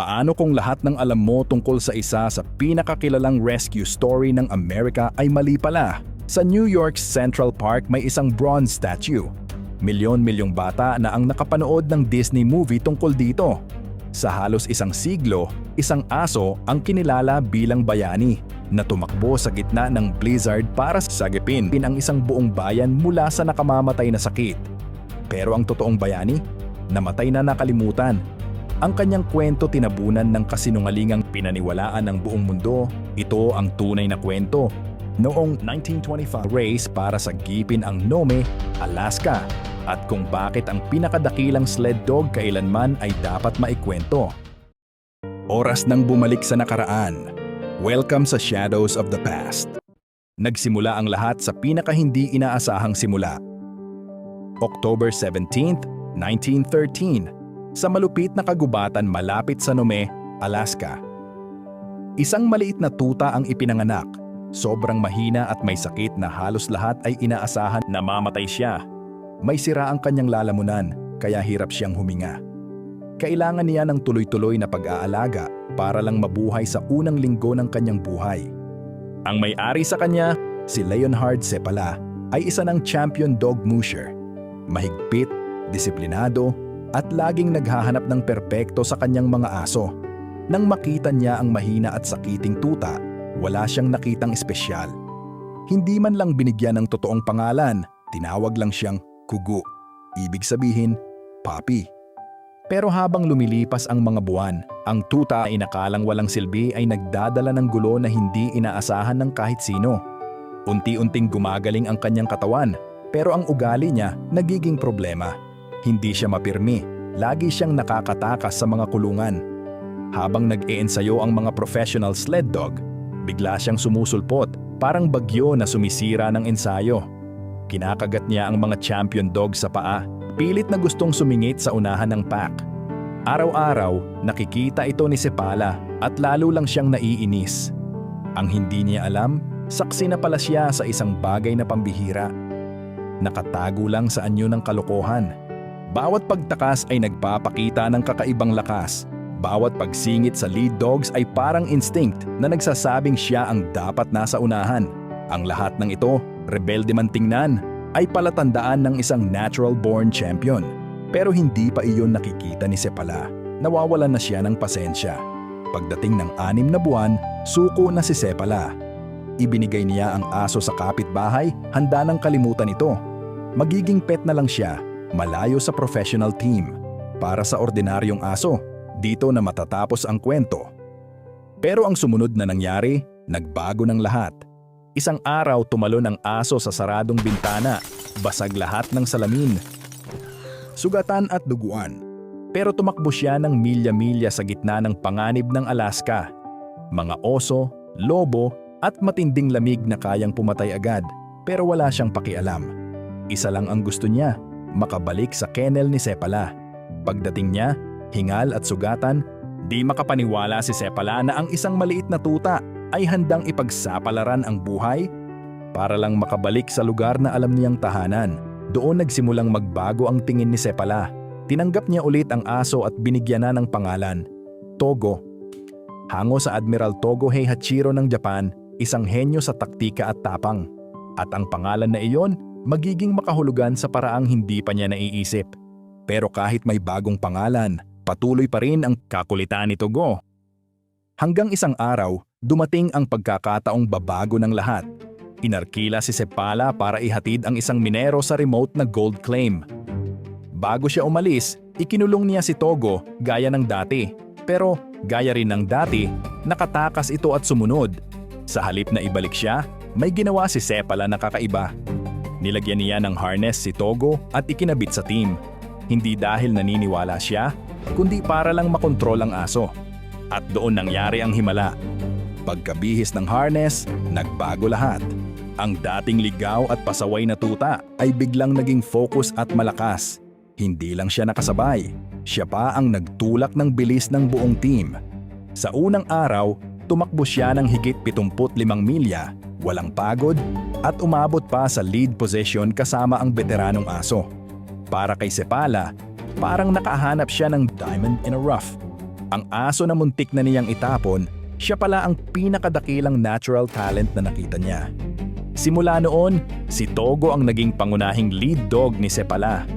Paano kung lahat ng alam mo tungkol sa isa sa pinakakilalang rescue story ng Amerika ay mali pala? Sa New York's Central Park may isang bronze statue. Milyon-milyong bata na ang nakapanood ng Disney movie tungkol dito. Sa halos isang siglo, isang aso ang kinilala bilang bayani na tumakbo sa gitna ng blizzard para sagipin ang isang buong bayan mula sa nakamamatay na sakit. Pero ang totoong bayani, namatay na nakalimutan. Ang kanyang kwento tinabunan ng kasinungalingang pinaniwalaan ng buong mundo. Ito ang tunay na kwento. Noong 1925, race para sa gipin ang Nome, Alaska, at kung bakit ang pinakadakilang sled dog kailanman ay dapat maikwento. Oras nang bumalik sa nakaraan. Welcome sa Shadows of the Past. Nagsimula ang lahat sa pinaka hindi inaasahang simula. October 17, 1913, sa malupit na kagubatan malapit sa Nome, Alaska. Isang maliit na tuta ang ipinanganak. Sobrang mahina at may sakit na halos lahat ay inaasahan na mamatay siya. May sira ang kanyang lalamunan, kaya hirap siyang huminga. Kailangan niya ng tuloy-tuloy na pag-aalaga para lang mabuhay sa unang linggo ng kanyang buhay. Ang may-ari sa kanya, si Leonhard Cepala, ay isa ng champion dog musher. Mahigpit, disiplinado, at laging naghahanap ng perpekto sa kanyang mga aso. Nang makita niya ang mahina at sakiting tuta, wala siyang nakitang espesyal. Hindi man lang binigyan ng totoong pangalan, tinawag lang siyang Kugu. Ibig sabihin, puppy. Pero habang lumilipas ang mga buwan, ang tuta ay inakalang walang silbi ay nagdadala ng gulo na hindi inaasahan ng kahit sino. Unti-unting gumagaling ang kanyang katawan, pero ang ugali niya nagiging problema. Hindi siya mapirmi, lagi siyang nakakatakas sa mga kulungan. Habang nag-iensayo ang mga professional sled dog, bigla siyang sumusulpot, parang bagyo na sumisira ng ensayo. Kinakagat niya ang mga champion dog sa paa, pilit na gustong sumingit sa unahan ng pack. Araw-araw, nakikita ito ni Sepala at lalo lang siyang naiinis. Ang hindi niya alam, saksi na pala siya sa isang bagay na pambihira. Nakatago lang sa anyo ng kalokohan. Bawat pagtakas ay nagpapakita ng kakaibang lakas. Bawat pagsingit sa lead dogs ay parang instinct na nagsasabing siya ang dapat nasa unahan. Ang lahat ng ito, rebelde man tingnan, ay palatandaan ng isang natural-born champion. Pero hindi pa iyon nakikita ni Sepala. Nawawalan na siya ng pasensya. Pagdating ng anim na buwan, suko na si Sepala. Ibinigay niya ang aso sa kapitbahay, handa ng kalimutan ito. Magiging pet na lang siya, malayo sa professional team. Para sa ordinaryong aso, dito na matatapos ang kwento. Pero ang sumunod na nangyari, nagbago ng lahat. Isang araw tumalon ang aso sa saradong bintana, basag lahat ng salamin. Sugatan at duguan. Pero tumakbo siya ng milya-milya sa gitna ng panganib ng Alaska. Mga oso, lobo, at matinding lamig na kayang pumatay agad, pero wala siyang pakialam. Isa lang ang gusto niya, makabalik sa kennel ni Sepala. Pagdating niya, hingal at sugatan, di makapaniwala si Sepala na ang isang maliit na tuta ay handang ipagsapalaran ang buhay para lang makabalik sa lugar na alam niyang tahanan. Doon nagsimulang magbago ang tingin ni Sepala. Tinanggap niya ulit ang aso at binigyan na ng pangalan, Togo. Hango sa Admiral Togo Heihachiro ng Japan, isang henyo sa taktika at tapang. At ang pangalan na iyon, magiging makahulugan sa paraang hindi pa niya naiisip. Pero kahit may bagong pangalan, patuloy pa rin ang kakulitan ni Togo. Hanggang isang araw, dumating ang pagkakataong babago ng lahat. Inarkila si Sepala para ihatid ang isang minero sa remote na gold claim. Bago siya umalis, ikinulong niya si Togo gaya ng dati. Pero gaya rin ng dati, nakatakas ito at sumunod. Sa halip na ibalik siya, may ginawa si Sepala na kakaiba. Nilagyan niya ng harness si Togo at ikinabit sa team. Hindi dahil naniniwala siya, kundi para lang makontrol ang aso. At doon nangyari ang himala. Pagkabihis ng harness, nagbago lahat. Ang dating ligaw at pasaway na tuta ay biglang naging focus at malakas. Hindi lang siya nakasabay, siya pa ang nagtulak ng bilis ng buong team. Sa unang araw, tumakbo siya ng higit 75 milya, walang pagod, at umabot pa sa lead position kasama ang veteranong aso. Para kay Sepala, parang nakahanap siya ng diamond in a rough. Ang aso na muntik na niyang itapon, siya pala ang pinakadakilang natural talent na nakita niya. Simula noon, si Togo ang naging pangunahing lead dog ni Sepala.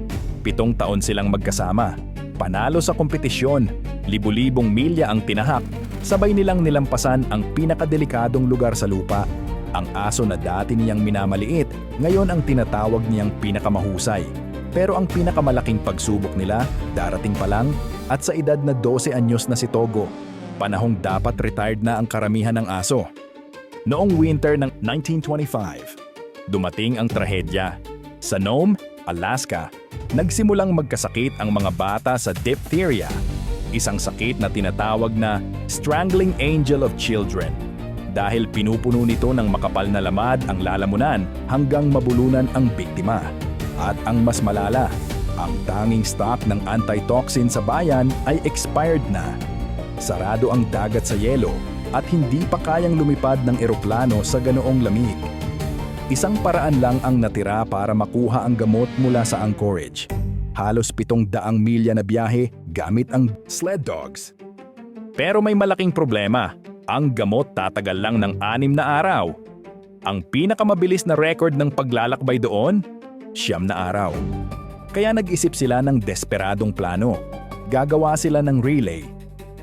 Pitong taon silang magkasama. Panalo sa kompetisyon, libu-libong milya ang tinahak, sabay nilang nilampasan ang pinakadelikadong lugar sa lupa. Ang aso na dati niyang minamaliit, ngayon ang tinatawag niyang pinakamahusay. Pero ang pinakamalaking pagsubok nila, darating pa lang, at sa edad na 12 anyos na si Togo, panahong dapat retired na ang karamihan ng aso. Noong winter ng 1925, dumating ang trahedya. Sa Nome, Alaska, nagsimulang magkasakit ang mga bata sa diphtheria, isang sakit na tinatawag na strangling angel of children dahil pinupuno nito ng makapal na lamad ang lalamunan hanggang mabulunan ang biktima. At ang mas malala, ang tanging stock ng antitoxin sa bayan ay expired na. Sarado ang dagat sa yelo at hindi pa kayang lumipad ng eroplano sa ganoong lamig. Isang paraan lang ang natira para makuha ang gamot mula sa Anchorage. Halos pitong daang milya na biyahe gamit ang sled dogs. Pero may malaking problema. Ang gamot tatagal lang ng anim na araw. Ang pinakamabilis na record ng paglalakbay doon, siyam na araw. Kaya nag-isip sila ng desperadong plano. Gagawa sila ng relay.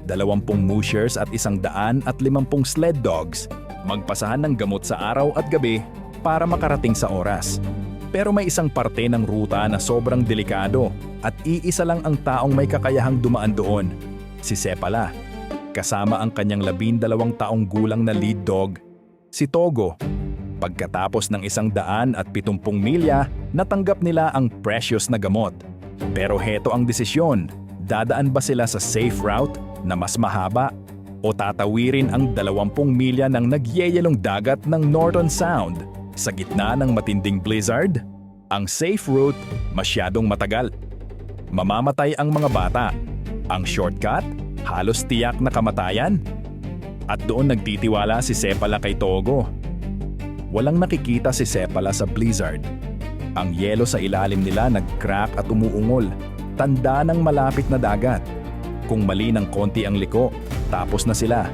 Dalawampung mushers at isang daan at limampung sled dogs. Magpasahan ng gamot sa araw at gabi para makarating sa oras. Pero may isang parte ng ruta na sobrang delikado at iisa lang ang taong may kakayahang dumaan doon, si Sepala. Kasama ang kanyang labindalawang taong gulang na lead dog, si Togo. Pagkatapos ng isang daan at pitumpung milya, natanggap nila ang precious na gamot. Pero heto ang desisyon, dadaan ba sila sa safe route na mas mahaba o tatawirin ang 20 milya ng nagyeyelong dagat ng Norton Sound sa gitna ng matinding blizzard? Ang safe route masyadong matagal. Mamamatay ang mga bata. Ang shortcut, halos tiyak na kamatayan. At doon nagtitiwala si Sepala kay Togo. Walang nakikita si Sepala sa blizzard. Ang yelo sa ilalim nila nag-crack at umuungol. Tanda ng malapit na dagat. Kung mali ng konti ang liko, tapos na sila.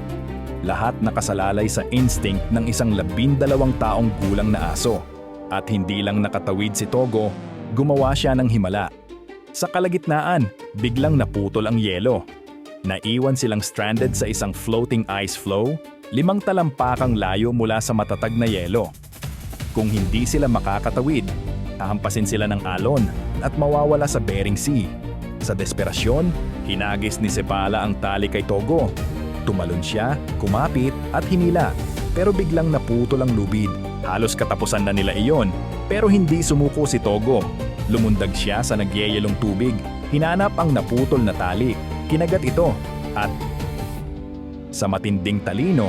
Lahat nakasalalay sa instinct ng isang labindalawang taong gulang na aso. At hindi lang nakatawid si Togo, gumawa siya ng himala. Sa kalagitnaan, biglang naputol ang yelo. Naiwan silang stranded sa isang floating ice flow, limang talampakang layo mula sa matatag na yelo. Kung hindi sila makakatawid, hahampasin sila ng alon at mawawala sa Bering Sea. Sa desperasyon, hinagis ni Sepala ang tali kay Togo. Tumalon siya, kumapit at hinila, pero biglang naputol ang lubid. Halos katapusan na nila iyon, pero hindi sumuko si Togo. Lumundag siya sa nagyeyelong tubig, hinanap ang naputol na tali, kinagat ito, at sa matinding talino,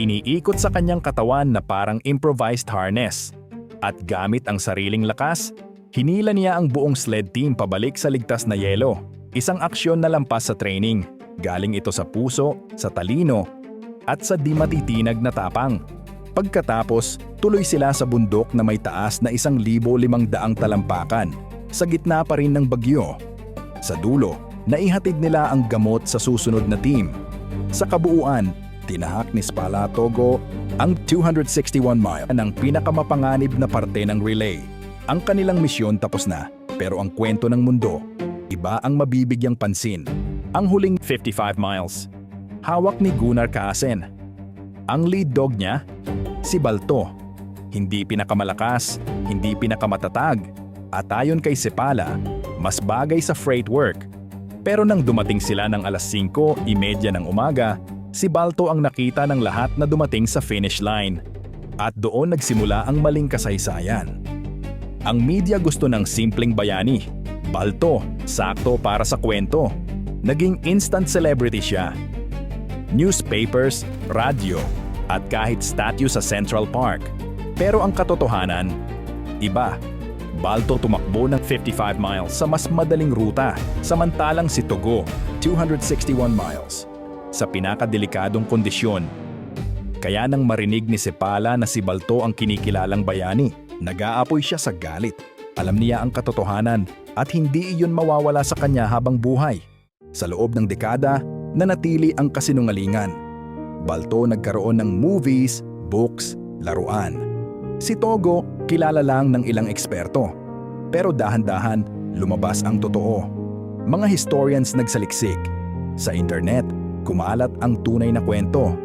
iniikot sa kanyang katawan na parang improvised harness. At gamit ang sariling lakas, hinila niya ang buong sled team pabalik sa ligtas na yelo. Isang aksyon na lampas sa training. Galing ito sa puso, sa talino, at sa di matitinag na tapang. Pagkatapos, tuloy sila sa bundok na may taas na isang libo limang daang talampakan, sa gitna pa rin ng bagyo. Sa dulo, naihatid nila ang gamot sa susunod na team. Sa kabuuan, tinahak ni Spala Togo ang 261 mile ng pinakamapanganib na parte ng relay. Ang kanilang misyon tapos na, pero ang kwento ng mundo, iba ang mabibigyang pansin. Ang huling 55 miles. Hawak ni Gunnar Kaasen. Ang lead dog niya, si Balto. Hindi pinakamalakas, hindi pinakamatatag, at ayon kay Sepala, mas bagay sa freight work. Pero nang dumating sila ng alas 5.30 ng umaga, si Balto ang nakita ng lahat na dumating sa finish line. At doon nagsimula ang maling kasaysayan. Ang media gusto ng simpleng bayani. Balto, sakto para sa kwento. Naging instant celebrity siya. Newspapers, radyo, at kahit statue sa Central Park. Pero ang katotohanan, iba. Balto tumakbo ng 55 miles sa mas madaling ruta, samantalang si Togo, 261 miles, sa pinakadelikadong kondisyon. Kaya nang marinig ni Sepala na si Balto ang kinikilalang bayani, nag-aapoy siya sa galit. Alam niya ang katotohanan at hindi iyon mawawala sa kanya habang buhay. Sa loob ng dekada, nanatili ang kasinungalingan. Balto nagkaroon ng movies, books, laruan. Si Togo kilala lang ng ilang eksperto. Pero dahan-dahan lumabas ang totoo. Mga historians nagsaliksik. Sa internet, kumalat ang tunay na kwento.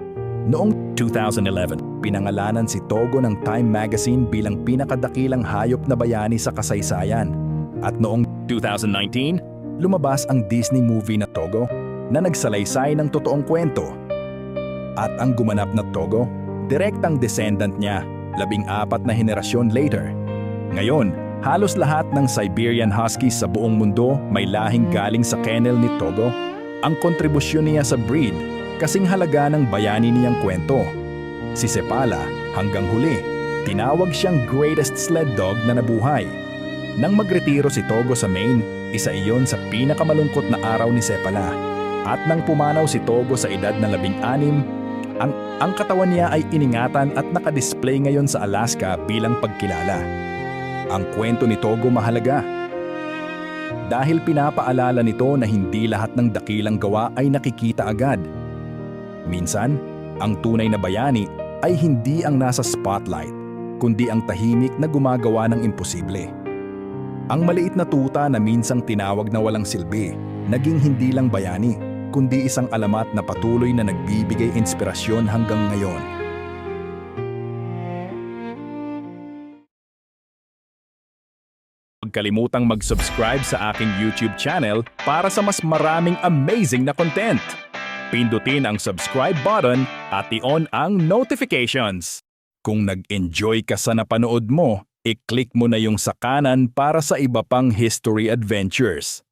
Noong 2011, pinangalanan si Togo ng Time Magazine bilang pinakadakilang hayop na bayani sa kasaysayan. At noong 2019, lumabas ang Disney movie na Togo na nagsalaysay ng totoong kwento. At ang gumanap na Togo, direktang descendant niya, labing apat na henerasyon later. Ngayon, halos lahat ng Siberian Huskies sa buong mundo may lahing galing sa kennel ni Togo. Ang kontribusyon niya sa breed, kasing halaga ng bayani niyang kwento. Si Sepala, hanggang huli, tinawag siyang greatest sled dog na nabuhay. Nang magretiro si Togo sa Maine, isa iyon sa pinakamalungkot na araw ni Sepala. At nang pumanaw si Togo sa edad na labing anim, ang katawan niya ay iningatan at nakadisplay ngayon sa Alaska bilang pagkilala. Ang kwento ni Togo mahalaga. Dahil pinapaalala nito na hindi lahat ng dakilang gawa ay nakikita agad. Minsan, ang tunay na bayani ay hindi ang nasa spotlight, kundi ang tahimik na gumagawa ng imposible. Ang maliit na tuta na minsang tinawag na walang silbi, naging hindi lang bayani, kundi isang alamat na patuloy na nagbibigay inspirasyon hanggang ngayon. Huwag kalimutang mag-subscribe sa aking YouTube channel para sa mas maraming amazing na content. Pindutin ang subscribe button at i-on ang notifications. Kung nag-enjoy ka sa napanood mo, i-click mo na yung sa kanan para sa iba pang history adventures.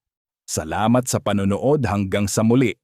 Salamat sa panonood hanggang sa muli.